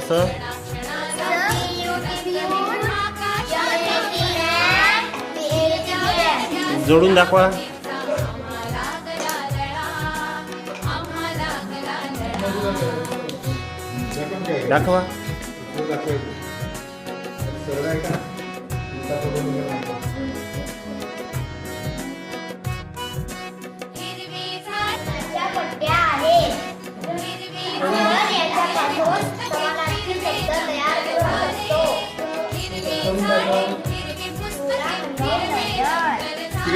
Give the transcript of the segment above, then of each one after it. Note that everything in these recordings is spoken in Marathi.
जसं जोडून दाखवा दाखवा पट्ट्या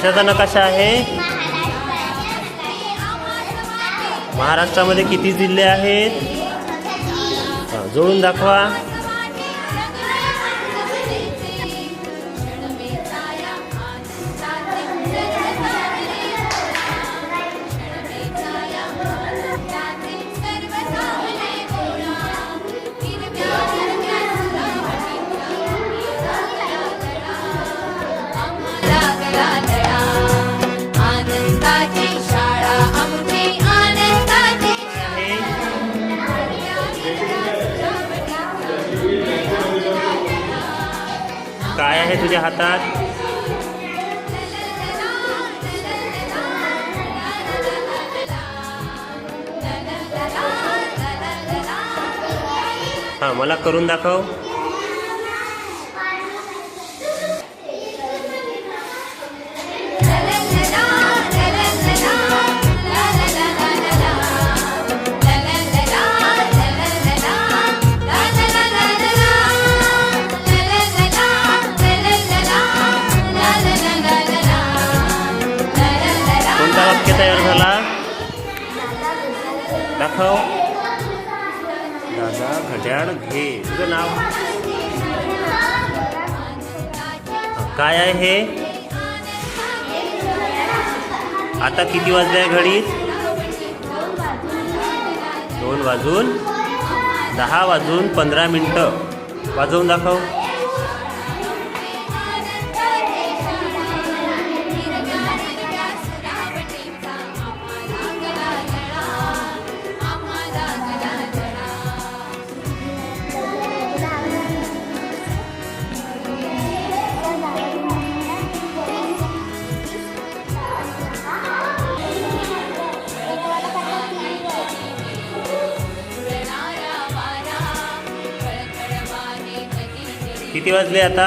कशाचा नकाशा आहे? महाराष्ट्रामध्ये किती जिल्हे आहेत? हा, जोडून दाखवा. काय आहे तुझ्या हातात? हां मला करून दाखव. दाखव. दादा घड्याळ घे. तुझं नाव? काय आहे हे? आता किती वाजले आहे घडीत? दोन वाजून दहा वाजून पंधरा मिनटं. वाजवून दाखव. किती वाजले आता?